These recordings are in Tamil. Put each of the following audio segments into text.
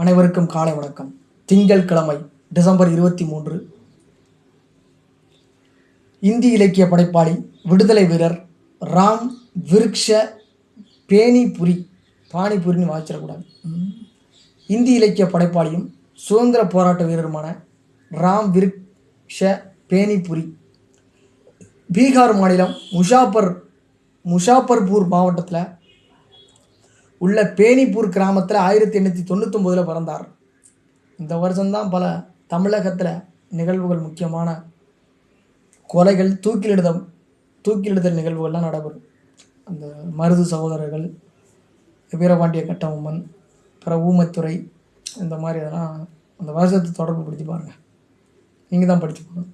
அனைவருக்கும் காலை வணக்கம். திங்கள் கிழமை டிசம்பர் இருபத்தி மூன்று. இந்தி இலக்கிய படைப்பாளி விடுதலை வீரர் ராம் விருக்ஷ பேனிபுரி பானிபுரின்னு வாய்ச்சிடக்கூடாது இந்தி இலக்கிய படைப்பாளியும் சுதந்திர போராட்ட வீரருமான ராம் விருக்ஷ பேனிபுரி பீகார் மாநிலம் முஷாபர் முஷாபர்பூர் மாவட்டத்தில் உள்ள பேனிப்பூர் கிராமத்தில் ஆயிரத்தி எண்ணூற்றி தொண்ணூத்தொம்போதில் பிறந்தார். இந்த வருஷம்தான் பல தமிழகத்தில் நிகழ்வுகள் முக்கியமான கொலைகள் தூக்கிலிடுதல் தூக்கிலிடுதல் நிகழ்வுகள்லாம் நடைபெறும். அந்த மருது சகோதரர்கள் வீரபாண்டிய கட்டபொம்மன் பிற ஊமத்துறை இந்த மாதிரி இதெல்லாம் அந்த வருஷத்தை தொடர்பு படுத்தி பாருங்கள் நீங்கள் தான் படித்து போகணும்.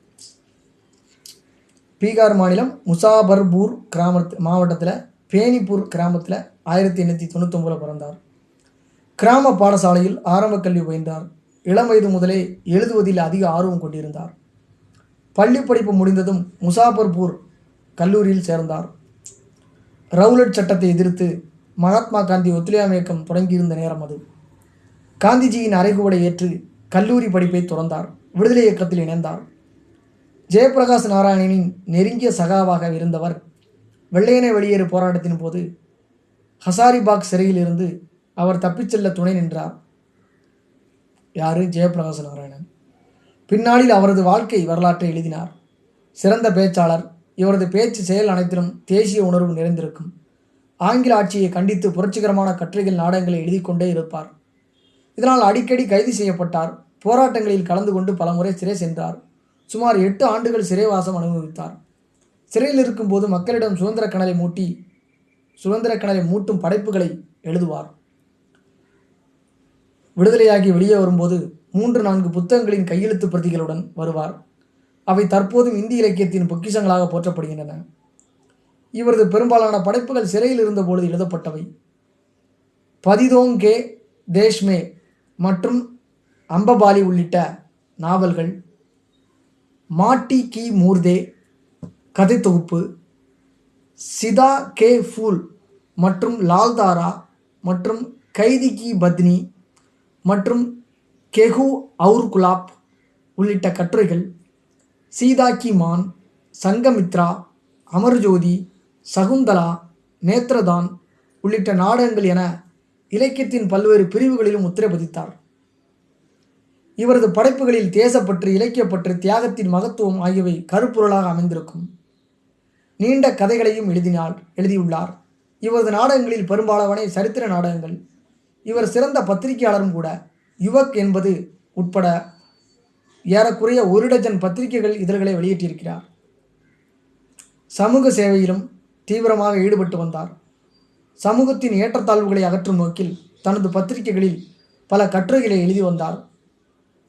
பீகார் மாநிலம் முசாபர்பூர் கிராமத்து மாவட்டத்தில் பேனிப்பூர் கிராமத்தில் ஆயிரத்தி எண்ணூற்றி தொண்ணூத்தொம்பதில் பிறந்தார். கிராம பாடசாலையில் ஆரம்ப கல்வி பயின்றார் இளம் வயது முதலே எழுதுவதில் அதிக ஆர்வம் கொண்டிருந்தார். பள்ளி படிப்பு முடிந்ததும் முசாபர்பூர் கல்லூரியில் சேர்ந்தார். ரவுலட் சட்டத்தை எதிர்த்து மகாத்மா காந்தி ஒத்துழையாமை இயக்கம் தொடங்கியிருந்த நேரம் அது. காந்திஜியின் அறைகூடை ஏற்று கல்லூரி படிப்பை துறந்தார். விடுதலை இயக்கத்தில் இணைந்தார். ஜெயபிரகாஷ் நாராயணனின் நெருங்கிய சகாவாக இருந்தவர் வெள்ளையனை வெளியேறு போராட்டத்தின் போது ஹசாரிபாக் சிறையிலிருந்து அவர் தப்பிச் செல்ல துணை நின்றார். யாரு? ஜெயபிரகாச நாராயணன். பின்னாளில் அவரது வாழ்க்கை வரலாற்றை எழுதினார். சிறந்த பேச்சாளர். இவரது பேச்சு செயல் அனைத்திலும் தேசிய உணர்வு நிறைந்திருக்கும். ஆங்கில ஆட்சியை கண்டித்து புரட்சிகரமான கட்டுரைகள் நாடகங்களை எழுதி கொண்டே இருப்பார். இதனால் அடிக்கடி கைது செய்யப்பட்டார். போராட்டங்களில் கலந்து கொண்டு பலமுறை சிறை சென்றார். சுமார் எட்டு ஆண்டுகள் சிறைவாசம் அனுபவித்தார். சிறையில் இருக்கும்போது மக்களிடம் சுதந்திர கனலை மூட்டி சுதந்திர கடலை மூட்டும் படைப்புகளை எழுதுவார். விடுதலையாகி வெளியே வரும்போது மூன்று நான்கு புத்தகங்களின் கையெழுத்து பிரதிகளுடன் வருவார். அவை தற்போதும் இந்தி இலக்கியத்தின் பொக்கிஷங்களாக போற்றப்படுகின்றன. இவரது பெரும்பாலான படைப்புகள் சிறையில் இருந்தபொழுது எழுதப்பட்டவை. பதிதோங்கே தேஷ்மே மற்றும் அம்பபாலி உள்ளிட்ட நாவல்கள். மாட்டி கி மூர்தே கதை தொகுப்பு. சிதா கே ஃபூல் மற்றும் லால்தாரா மற்றும் கைதி கி பத்னி மற்றும் கெஹு அவுர் குலாப் உள்ளிட்ட கட்டுரைகள் சீதா கி மான் சங்கமித்ரா அமர்ஜோதி சகுந்தலா நேத்ரதான் உள்ளிட்ட நாடகங்கள் என இலக்கியத்தின் பல்வேறு பிரிவுகளிலும் முத்திரை பதித்தார் இவரது படைப்புகளில் தேசப்பற்று இலக்கியப்பற்று தியாகத்தின் மகத்துவம் ஆகியவை கருப்பொருளாக அமைந்திருக்கும். நீண்ட கதைகளையும் எழுதினார் எழுதியுள்ளார். இவரது நாடகங்களில் பெரும்பாலானவை சரித்திர நாடகங்கள். இவர் சிறந்த பத்திரிகையாளரும் கூட. யுவக் என்பது உட்பட ஏறக்குறைய ஒரு டஜன் பத்திரிகைகள் இதழ்களை வெளியிட்டிருக்கிறார். சமூக சேவையிலும் தீவிரமாக ஈடுபட்டு வந்தார். சமூகத்தின் ஏற்றத்தாழ்வுகளை அகற்றும் நோக்கில் தனது பத்திரிகைகளில் பல கட்டுரைகளை எழுதி வந்தார்.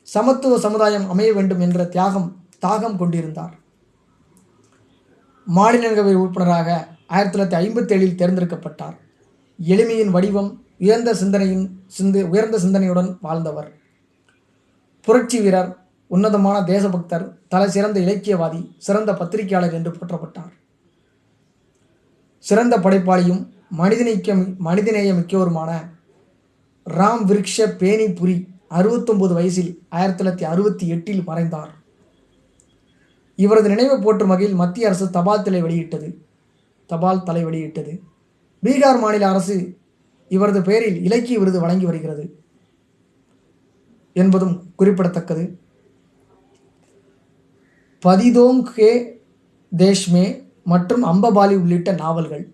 சமத்துவ சமுதாயம் அமைய வேண்டும் என்ற தியாகம் தாகம் கொண்டிருந்தார். மாநிலங்களவை உறுப்பினராக ஆயிரத்தி தொள்ளாயிரத்தி ஐம்பத்தி ஏழில் தேர்ந்தெடுக்கப்பட்டார். எளிமையின் வடிவம் உயர்ந்த சிந்தனையின் சிந்து உயர்ந்த சிந்தனையுடன் வாழ்ந்தவர். புரட்சி வீரர் உன்னதமான தேசபக்தர் தலை சிறந்த இலக்கியவாதி சிறந்த பத்திரிகையாளர் என்று போற்றப்பட்டார். சிறந்த படைப்பாளியும் மனிதநேய மனிதநேய மிக்கவருமான ராம் விருக்ஷ பேனிபுரி அறுபத்தொன்பது வயசில் ஆயிரத்தி தொள்ளாயிரத்தி அறுபத்தி எட்டில் மறைந்தார். இவரது நினைவு போற்றும் வகையில் மத்திய அரசு தபால் தலை வெளியிட்டது. தபால் தலை வெளியிட்டது. பீகார் மாநில அரசு இவரது பெயரில் இலக்கிய விருது வழங்கி வருகிறது என்பதும் குறிப்பிடத்தக்கது. பதிதோங் கே தேஷ்மே மற்றும் அம்பபாலி உள்ளிட்ட நாவல்கள்.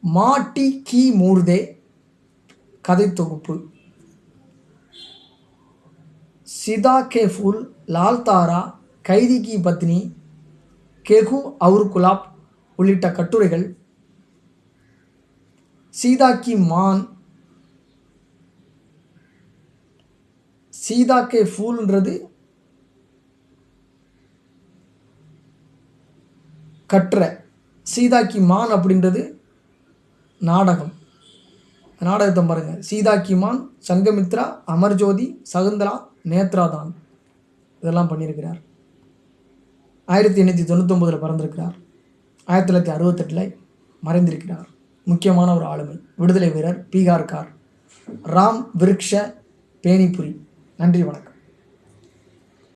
மாட்டி கி மூர்தே கதை தொகுப்பு. சிதா கே ஃபுல் லால் தாரா கைதி கி பத்னி கெகு அவுர் குலாப் உள்ளிட்ட கட்டுரைகள். சீதா கி மான் சீதா கே ஃபூல்ன்றது கற்ற சீதா கி மான் அப்படின்றது நாடகம். நாடகத்தை பாருங்கள் சீதா கி மான் சங்கமித்ரா அமர்ஜோதி சகுந்தலா நேத்ராதான். இதெல்லாம் பண்ணியிருக்கிறார். ஆயிரத்தி எண்ணூற்றி தொண்ணூத்தொம்பதில் பிறந்திருக்கிறார். ஆயிரத்தி தொள்ளாயிரத்தி அறுபத்தெட்டில் மறைந்திருக்கிறார். முக்கியமான ஒரு ஆளுமை விடுதலை வீரர் பீகார்கார். ராம் விருக்ஷ பேணிபுரி. நன்றி வணக்கம்.